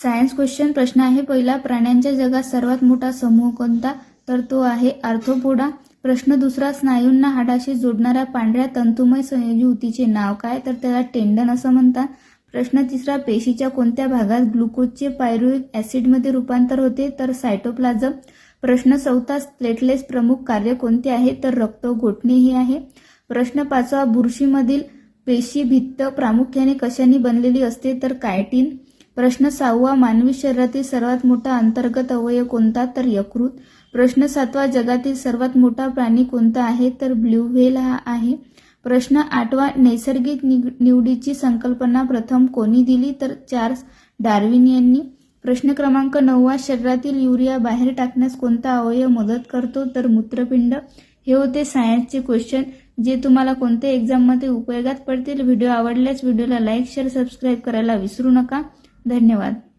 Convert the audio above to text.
Science question प्रश्न आहे. पहिला प्राण्यांच्या जगात सर्वात मोठा समूह कोणता? तर तो आहे आर्थोपोडा प्रश्न दुसरा स्नायूंना हाडाशी जोडणाऱ्या पांढऱ्या तंतुमय संयोजी ऊतीचे नाव काय? तर त्याला टेंडन असं म्हणतात. प्रश्न तिसरा पेशीच्या कोणत्या भागात ग्लुकोजचे पायरुविक ॲसिडमध्ये रूपांतर होते? तर सायटोप्लाझम. प्रश्न चौथा प्लेटलेस प्रमुख कार्य कोणते आहे? तर रक्त गोठणे हे आहे. प्रश्न पाचवा बुरशीमधील पेशी भित्त प्रामुख्याने कशाने बनलेली असते? तर कायटीन. प्रश्न सहावा मानवी शरीरातील सर्वात मोठा अंतर्गत अवयव कोणता? तर यकृत. प्रश्न सातवा जगातील सर्वात मोठा प्राणी कोणता आहे? तर ब्ल्यू व्हेल हा आहे. प्रश्न आठवा नैसर्गिक निवडीची संकल्पना प्रथम कोणी दिली? तर चार्ल्स डार्विन यांनी. प्रश्न क्रमांक नववा शरीरातील युरिया बाहेर टाकण्यास कोणता अवयव मदत करतो? तर मूत्रपिंड. हे होते सायन्सचे क्वेश्चन जे तुम्हाला कोणत्या एक्झाममध्ये उपयोगात पडतील? व्हिडिओ आवडल्यास व्हिडिओला लाईक शेअर सबस्क्राईब करायला विसरू नका. धन्यवाद.